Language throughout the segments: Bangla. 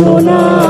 সোনার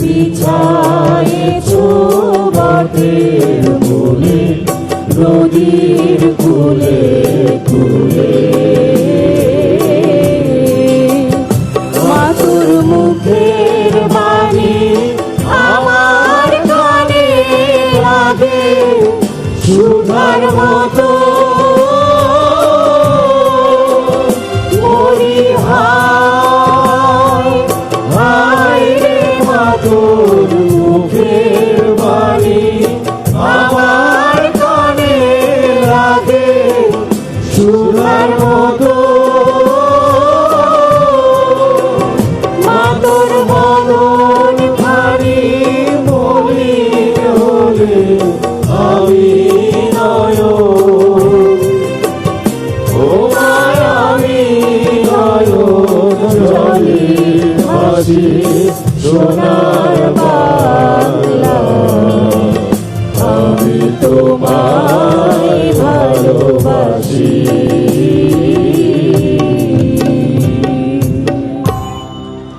বিছায়েছ বটের মূলে নদীর কুলে কুলে মাতুর মুখের বাণী আমার কানে লাগে, সুধার মতো। মরি মাতুর মুখের বাণী, আমার কানে লাগে সুধার মতো। মাতর মদন ভারী মলিন হলে আমি নয় ও মায়ামি নয় জলে ভাসি। সোনার বাংলা। আমি তো